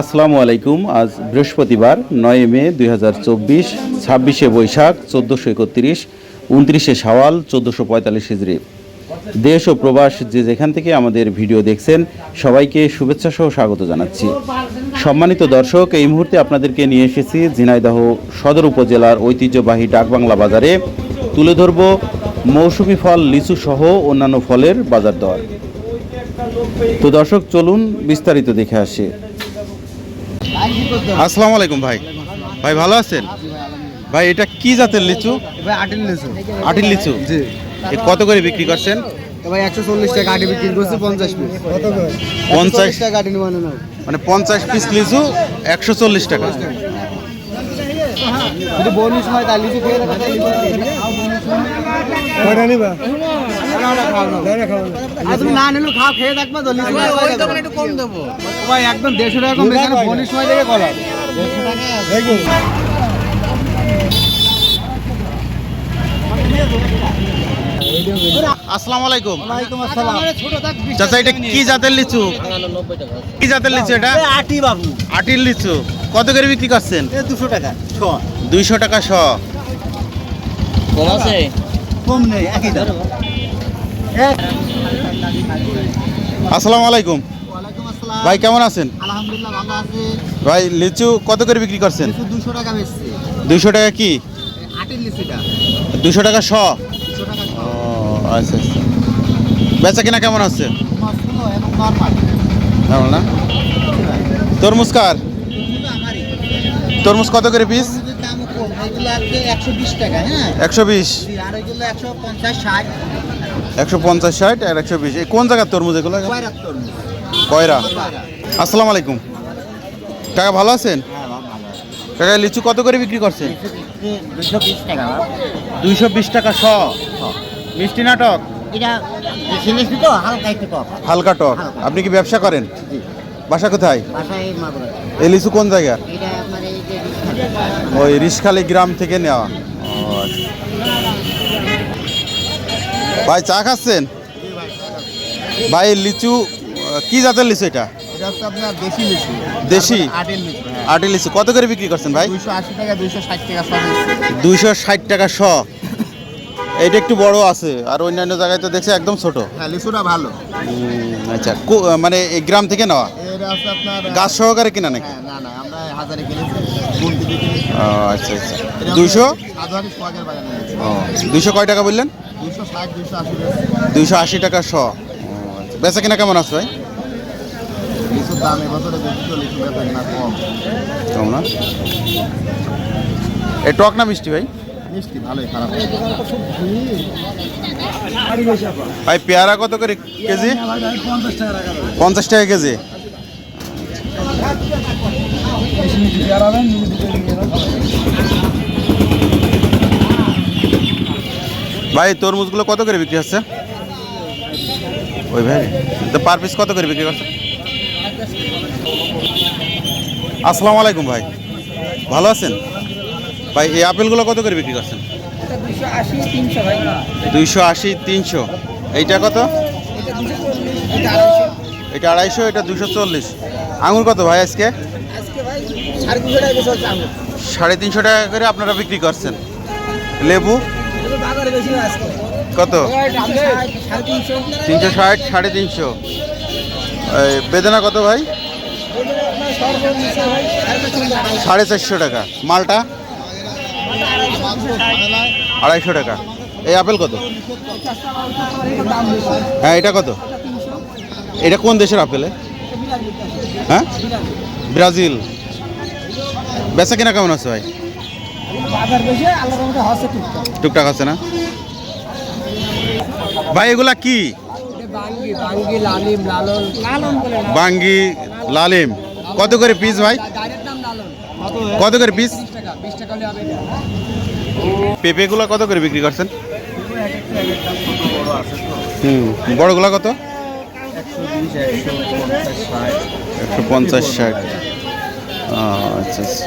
আসসালামু আলাইকুম। আজ বৃহস্পতিবার, নয় মে দুই হাজার চব্বিশ, ছাব্বিশে বৈশাখ, চোদ্দোশো একত্রিশ, উনত্রিশে সাওয়াল চোদ্দোশো পঁয়তাল্লিশ হিজড়ি দেশ ও প্রবাস যে যেখান থেকে আমাদের ভিডিও দেখছেন, সবাইকে শুভেচ্ছা সহ স্বাগত জানাচ্ছি। সম্মানিত দর্শক, এই মুহূর্তে আপনাদেরকে নিয়ে এসেছি ঝিনাইদহ সদর উপজেলার ঐতিহ্যবাহী ডাকবাংলা বাজারে। তুলে ধরব মৌসুমি ফল, লিচু সহ অন্যান্য ফলের বাজার দর তো দর্শক চলুন বিস্তারিত দেখে আসি। আসসালামু আলাইকুম ভাই। ভাই ভালো আছেন? ভাই এটা কি জাতের লিচু? ভাই আটিল নিয়েছো আটির লিচু? জি। এ কত করে বিক্রি করছেন? ভাই একশো চল্লিশ টাকা আটি বিক্রি করছি পঞ্চাশ পিস। কত করে? পঞ্চাশ- টাকা আটি নাও মানে পঞ্চাশ পিস লিচু একশো চল্লিশ টাকা। যদি বনিস হয় তাহলে লিচু খেয়ে কয়টা নিবা? না নিলে খাও খেয়ে দেখবা তো একটু কম দেবো ভাই একদম দেড়শো টাকা কম এখানে বনিস দেখে করা আসসালামু আলাইকুম। ওয়ালাইকুম আসসালাম। চাচা এটা কি জাতের লিচু? কি জাতের লিচু এটা? আটি বাবু। আটির লিচু। কত করে বিক্রি করছেন? দুশো টাকা দুইশো টাকা শ। কম নেই একই দাম। আসসালামু আলাইকুম। ভাই কেমন আছেন? আলহামদুলিল্লাহ ভালো আছি। ভাই লিচু কত করে বিক্রি করছেন? দুশো টাকা বেচছি। দুইশো টাকা কি? আটির লিচুটা। দুশো টাকা শ। দুশো আচ্ছা আচ্ছা। বেচা কিনা কেমন আছে? না? তরমুজ কার? তরমুজ কত করে পিস কম এগুলো আজকে একশো বিশ টাকা হ্যাঁ? একশো বিশ? আর এগুলো একশো পঞ্চাশ ষাট। একশো পঞ্চাশ ষাট আর একশো বিশ। এই কোন জায়গার তরমুজ এগুলো? কয়রা। আসসালামু আলাইকুম। কাকা ভালো আছেন? কাকা লিচু কত করে বিক্রি করছেন? দুইশো বিশ টাকা। শ। মিষ্টি নাটক? এটা মিষ্টি তো হালকা টক। আপনি কি ব্যবসা করেন? বাসা কোথায়? এই লিচু কোন জায়গা এটা আপনার এই যে ওই রিসখালি গ্রাম থেকে নেওয়া। ভাই চা খাচ্ছেন? ভাই লিচু কি জাতের লিচু এটা? এটা আপনার দেশি লিচু। দেশি? আটের লিচু হ্যাঁ। আটি লিচু। কত করে বিক্রি করছেন ভাই? দুইশো ষাট টাকা শ। এইটা একটু বড় আছে আর অন্যান্য জায়গায় তো দেখছি একদম ছোট। হ্যাঁ লিচুটা ভালো। আচ্ছা মানে এই গ্রাম থেকে নেওয়া? এটা গাছ সহকারে কিনা নাকি? হ্যাঁ না না আমরা হাজারে কিনেছি আচ্ছা আচ্ছা। ও দুইশো কয় টাকা বললেন? দুইশো আশি টাকা শ। আচ্ছা। বেচা কিনা কেমন আছে ভাই? কম। কেমন না? এই টক না মিষ্টি ভাই? মিষ্টি ভালোই খারাপ। ভাই পেয়ারা কত করে কেজি? পঞ্চাশ টাকা কেজি। ভাই, তরমুজগুলো কত করে বিক্রি হচ্ছে? ওই ভাই, তো পার পিস কত করে বিক্রি করছে? আসসালামু আলাইকুম ভাই, ভালো আছেন? ভাই, এই আপেলগুলো কত করে বিক্রি করছেন? দুইশো আশি, তিনশো। এইটা কত? এটা আড়াইশো, এটা দুশো চল্লিশ। আঙুর কত ভাই আজকে? সাড়ে তিনশো টাকা করে আপনারা বিক্রি করছেন। লেবু? কত? তিনশো। ষাট সাড়ে তিনশো। বেদানা কত ভাই? সাড়ে চারশো টাকা। মালটা? আড়াইশো টাকা। এই আপেল কত? হ্যাঁ এটা কত? এটা কোন দেশের আপেল? হ্যাঁ? ব্রাজিল। বেচা কিনা কেমন আছে ভাই? টুকটাক। আছে না? ভাই এগুলা কি? বাঙ্গি লালিম কত করে পিস ভাই? কত? করে পিস পেঁপেগুলো কত করে বিক্রি করছেন? হুম বড়গুলো কত? একশো পঞ্চাশ ষাট। Oh, it's just...